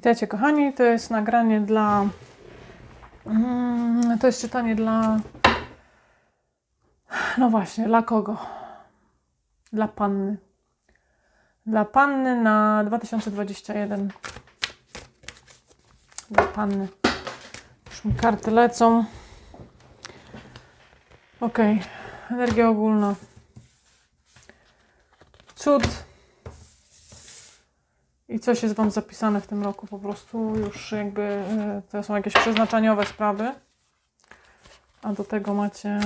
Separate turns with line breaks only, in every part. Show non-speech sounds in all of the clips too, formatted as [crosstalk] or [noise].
Witajcie kochani, to jest nagranie dla. Mm, To jest czytanie dla. No właśnie, dla kogo? Dla panny. Dla panny na 2021. Dla panny. Już mi karty lecą. Ok, energia ogólna. Cud. I coś jest Wam zapisane w tym roku, po prostu już jakby e, to są jakieś przeznaczeniowe sprawy. A do tego macie.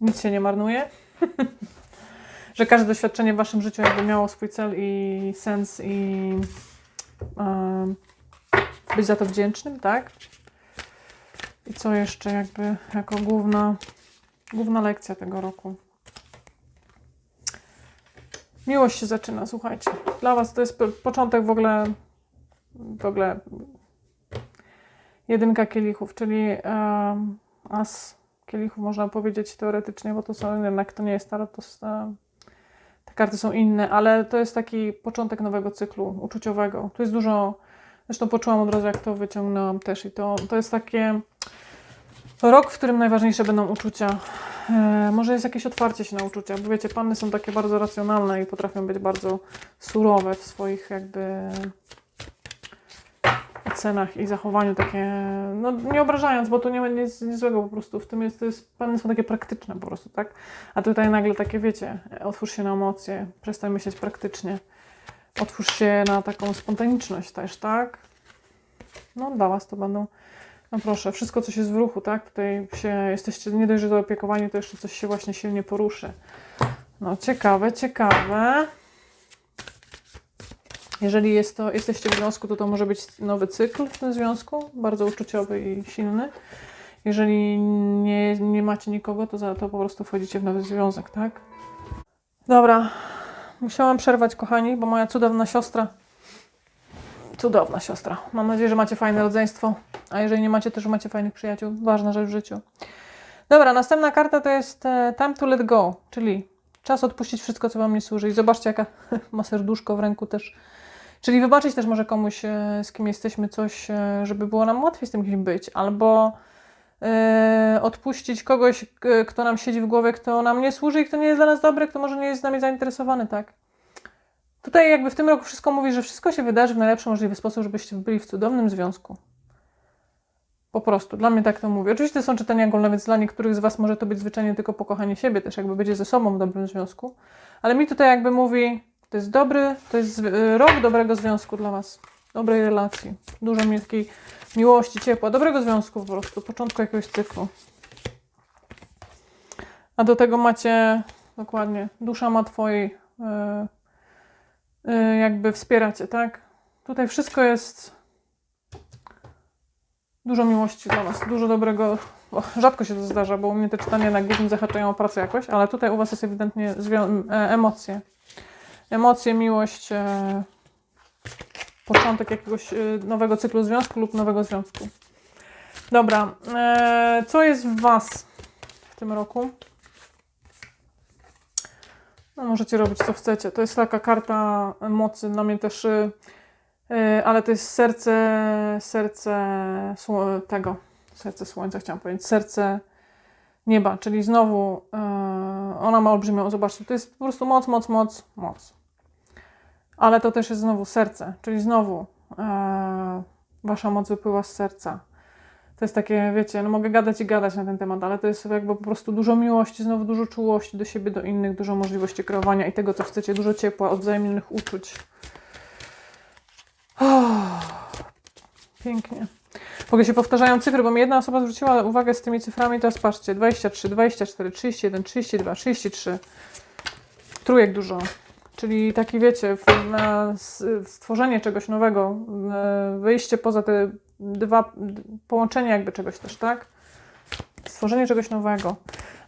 Nic się nie marnuje. [laughs] Że każde doświadczenie w Waszym życiu jakby miało swój cel i sens i e, być za to wdzięcznym, tak? I co jeszcze jakby jako główna, główna lekcja tego roku? Miłość się zaczyna, słuchajcie. Dla Was to jest po- początek w ogóle, w ogóle jedynka kielichów, czyli um, as kielichów można powiedzieć teoretycznie, bo to są jednak, to nie jest tarot, to jest, e, te karty są inne, ale to jest taki początek nowego cyklu uczuciowego. Tu jest dużo, zresztą poczułam od razu, jak to wyciągnęłam też i to, to jest takie rok, w którym najważniejsze będą uczucia. E, może jest jakieś otwarcie się na uczucia, bo wiecie, panny są takie bardzo racjonalne i potrafią być bardzo surowe w swoich jakby ocenach i zachowaniu takie, no nie obrażając, bo tu nie ma nic, nic złego po prostu, w tym jest, to jest, panny są takie praktyczne po prostu, tak? A tutaj nagle takie, wiecie, otwórz się na emocje, przestań myśleć praktycznie, otwórz się na taką spontaniczność też, tak? No dla Was to będą no proszę, wszystko coś jest w ruchu, tak? Tutaj się jesteście nie dość, że zaopiekowani, to jeszcze coś się właśnie silnie poruszy. No ciekawe, ciekawe. Jeżeli jest to, jesteście w związku, to to może być nowy cykl w tym związku, bardzo uczuciowy i silny. Jeżeli nie, nie macie nikogo, to za to po prostu wchodzicie w nowy związek, tak? Dobra, musiałam przerwać, kochani, bo moja cudowna siostra Cudowna siostra. Mam nadzieję, że macie fajne rodzeństwo. A jeżeli nie macie, to że macie fajnych przyjaciół. Ważna rzecz w życiu. Dobra, następna karta to jest e, Time to let go, czyli czas odpuścić wszystko, co Wam nie służy. I zobaczcie, jaka [laughs] ma serduszko w ręku też. Czyli wybaczyć też może komuś, e, z kim jesteśmy, coś, e, żeby było nam łatwiej z tym kimś być. Albo e, odpuścić kogoś, kto nam siedzi w głowie, kto nam nie służy i kto nie jest dla nas dobry, kto może nie jest z nami zainteresowany, tak? Tutaj jakby w tym roku wszystko mówi, że wszystko się wydarzy w najlepszy możliwy sposób, żebyście byli w cudownym związku. Po prostu, dla mnie tak to mówi. Oczywiście są czytania ogólne, więc dla niektórych z Was może to być zwyczajnie tylko pokochanie siebie, też jakby będzie ze sobą w dobrym związku. Ale mi tutaj jakby mówi, to jest dobry, to jest y, rok dobrego związku dla Was. Dobrej relacji. Dużo mi takiej miłości, ciepła, dobrego związku po prostu, początku jakiegoś cyklu. A do tego macie, dokładnie, dusza ma Twojej... y, y, jakby wspieracie, tak? Tutaj wszystko jest dużo miłości dla Was, dużo dobrego. O, rzadko się to zdarza, bo u mnie te czytania na głównie zahaczają o pracę jakoś, ale tutaj u Was jest ewidentnie e, emocje. Emocje, miłość, e, początek jakiegoś e, nowego cyklu związku lub nowego związku. Dobra, e, co jest w Was w tym roku? No, możecie robić co chcecie. To jest taka karta mocy dla mnie też, y, y, ale to jest serce, serce tego, serce słońca chciałam powiedzieć, serce nieba, czyli znowu y, ona ma olbrzymią, zobaczcie, to jest po prostu moc, moc, moc, moc. Ale to też jest znowu serce, czyli znowu wasza moc wypływa z serca. To jest takie, wiecie, no mogę gadać i gadać na ten temat, ale to jest jakby po prostu dużo miłości, znowu dużo czułości do siebie, do innych, dużo możliwości kreowania i tego, co chcecie, dużo ciepła, odwzajemnych uczuć. Oh, pięknie. W ogóle się powtarzają cyfry, bo mi jedna osoba zwróciła uwagę z tymi cyframi, teraz patrzcie, 23, 24, 31, 32, 33. Trójek dużo. Czyli taki, wiecie, na stworzenie czegoś nowego, e, wyjście poza te dwa, połączenie jakby czegoś też, tak? Stworzenie czegoś nowego.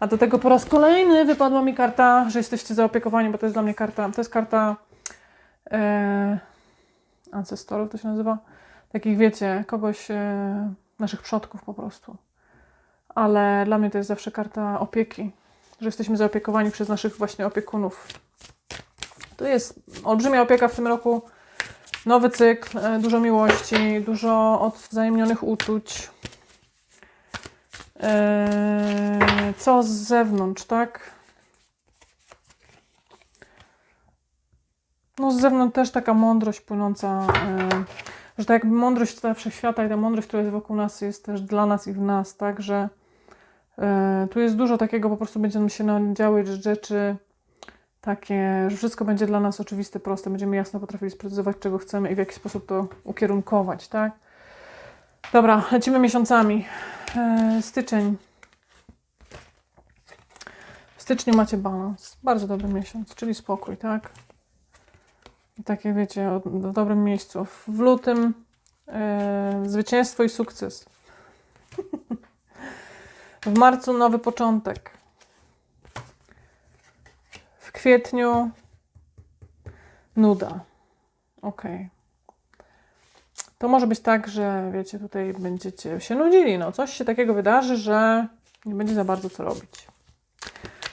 A do tego po raz kolejny wypadła mi karta, że jesteście zaopiekowani, bo to jest dla mnie karta, to jest karta e, ancestorów, to się nazywa. Takich, wiecie, kogoś, e, naszych przodków po prostu. Ale dla mnie to jest zawsze karta opieki, że jesteśmy zaopiekowani przez naszych właśnie opiekunów. Tu jest olbrzymia opieka w tym roku, nowy cykl, e, dużo miłości, dużo odwzajemnionych uczuć. E, Co z zewnątrz, tak? No z zewnątrz też taka mądrość płynąca, e, że tak jakby mądrość ta wszechświata i ta mądrość, która jest wokół nas, jest też dla nas i w nas, tak, że tu jest dużo takiego, po prostu będziemy się nam działy rzeczy takie, że wszystko będzie dla nas oczywiste, proste, będziemy jasno potrafili sprecyzować, czego chcemy i w jaki sposób to ukierunkować, tak. Dobra, lecimy miesiącami. E, styczeń. W styczniu macie balans. Bardzo dobry miesiąc, czyli spokój, tak? I takie wiecie, o, w dobrym miejscu. W lutym e, zwycięstwo i sukces. [laughs] w marcu nowy początek. Kwietniu nuda. Ok. To może być tak, że wiecie, tutaj będziecie się nudzili. No, coś się takiego wydarzy, że nie będzie za bardzo co robić.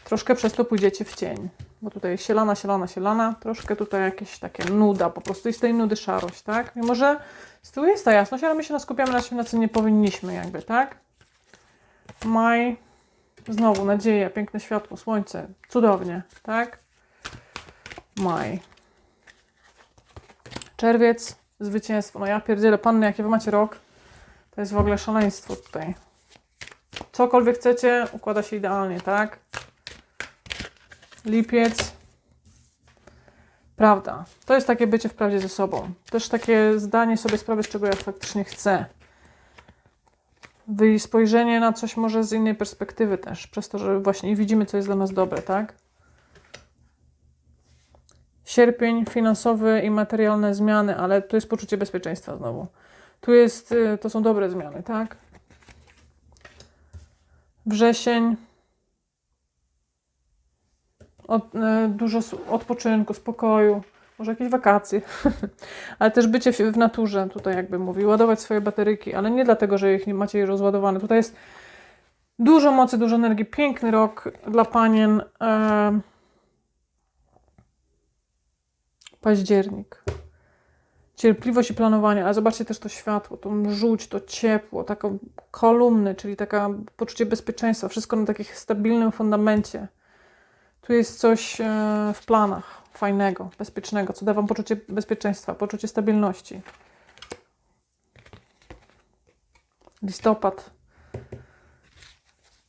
Troszkę przez to pójdziecie w cień bo tutaj sielana, sielana, sielana, troszkę tutaj jakieś takie nuda, po prostu i z tej nudy szarość, tak? Mimo, że z tyłu jest ta jasność, ale my się skupiamy na czym, na co nie powinniśmy jakby, tak? Maj, znowu nadzieja, piękne światło, słońce, cudownie, tak? Maj. Czerwiec, zwycięstwo, no ja pierdzielę, panny, jakie wy macie rok, to jest w ogóle szaleństwo tutaj. Cokolwiek chcecie, układa się idealnie, tak? lipiec. Prawda. To jest takie bycie w prawdzie ze sobą. Też takie zdanie sobie sprawy, z czego ja faktycznie chcę. Spojrzenie na coś może z innej perspektywy też, przez to, że właśnie widzimy, co jest dla nas dobre, tak? Sierpień, finansowe i materialne zmiany, ale tu jest poczucie bezpieczeństwa znowu. Tu jest, y, to są dobre zmiany, tak? Wrzesień, od, e, dużo odpoczynku, spokoju, może jakieś wakacje, [laughs] ale też bycie w, naturze, tutaj jakby mówił, ładować swoje bateryki, ale nie dlatego, że ich nie macie je rozładowane. Tutaj jest dużo mocy, dużo energii, piękny rok dla panien. E, październik. Cierpliwość i planowanie, ale zobaczcie też to światło, tą żółć, to ciepło, taką kolumny, czyli taka poczucie bezpieczeństwa, wszystko na takim stabilnym fundamencie. Tu jest coś e, w planach fajnego, bezpiecznego, co da Wam poczucie bezpieczeństwa, poczucie stabilności. Listopad.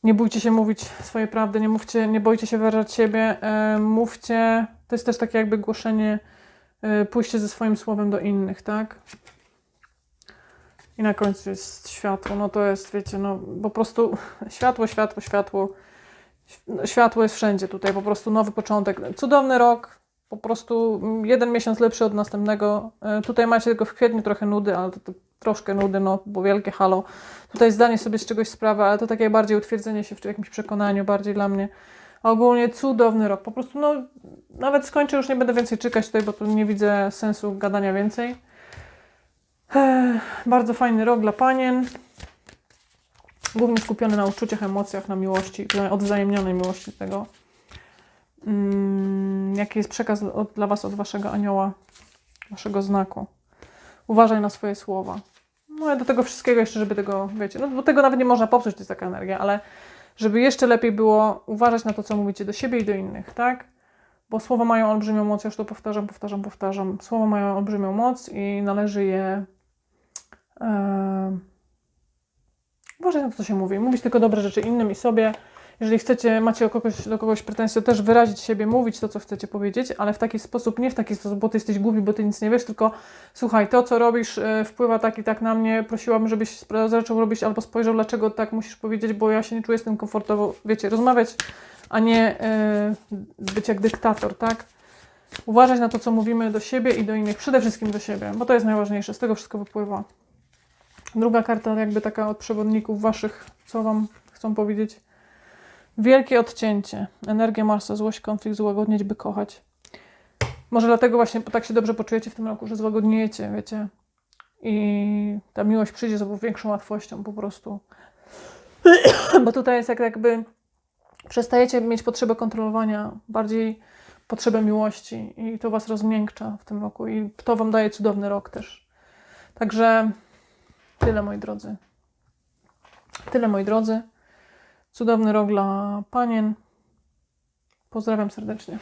Nie bójcie się mówić swojej prawdy, nie, mówcie, nie bójcie się wyrażać siebie. E, mówcie, to jest też takie jakby głoszenie, e, pójście ze swoim słowem do innych, tak? I na końcu jest światło. No to jest, wiecie, no po prostu [laughs] światło, światło, światło. Światło jest wszędzie tutaj, po prostu nowy początek. Cudowny rok, po prostu jeden miesiąc lepszy od następnego. E, Tutaj macie tylko w kwietniu trochę nudy, ale to, to troszkę nudy, no bo wielkie halo. Tutaj zdanie sobie z czegoś sprawy, ale to takie bardziej utwierdzenie się w jakimś przekonaniu, bardziej dla mnie. A ogólnie cudowny rok. Po prostu, no, nawet skończę, już nie będę więcej czekać tutaj, bo tu nie widzę sensu gadania więcej. Ech, bardzo fajny rok dla panien. Głównie skupiony na uczuciach, emocjach, na miłości, odwzajemnionej miłości tego. Mm, jaki jest przekaz od, dla Was od Waszego anioła, Waszego znaku? Uważaj na swoje słowa. No ja do tego wszystkiego jeszcze, żeby tego, wiecie, no bo tego nawet nie można popsuć, to jest taka energia, ale żeby jeszcze lepiej było uważać na to, co mówicie do siebie i do innych, tak? Bo słowa mają olbrzymią moc, ja już to powtarzam, powtarzam, powtarzam. Słowa mają olbrzymią moc i należy je... E, uważać na to, co się mówi. Mówić tylko dobre rzeczy innym i sobie. Jeżeli chcecie, macie kogoś, do kogoś pretensje, to też wyrazić siebie, mówić to, co chcecie powiedzieć, ale w taki sposób, nie w taki sposób, bo ty jesteś głupi, bo ty nic nie wiesz, tylko słuchaj, to, co robisz, e, wpływa tak i tak na mnie, prosiłabym, żebyś zaczął robić albo spojrzał, dlaczego tak musisz powiedzieć, bo ja się nie czuję z tym komfortowo, wiecie, rozmawiać, a nie e, być jak dyktator, tak? Uważać na to, co mówimy do siebie i do innych, przede wszystkim do siebie, bo to jest najważniejsze, z tego wszystko wypływa. Druga karta, jakby taka od przewodników waszych, co wam chcą powiedzieć. Wielkie odcięcie. Energia Marsa, złość, konflikt, złagodnieć, by kochać. Może dlatego właśnie tak się dobrze poczujecie w tym roku, że złagodniejecie, wiecie. I ta miłość przyjdzie z większą łatwością po prostu. [clears throat] Bo tutaj jest jak jakby przestajecie mieć potrzebę kontrolowania, bardziej potrzebę miłości i to Was rozmiękcza w tym roku i to Wam daje cudowny rok też. Także tyle, moi drodzy. Tyle, moi drodzy. Cudowny rok dla panien. Pozdrawiam serdecznie.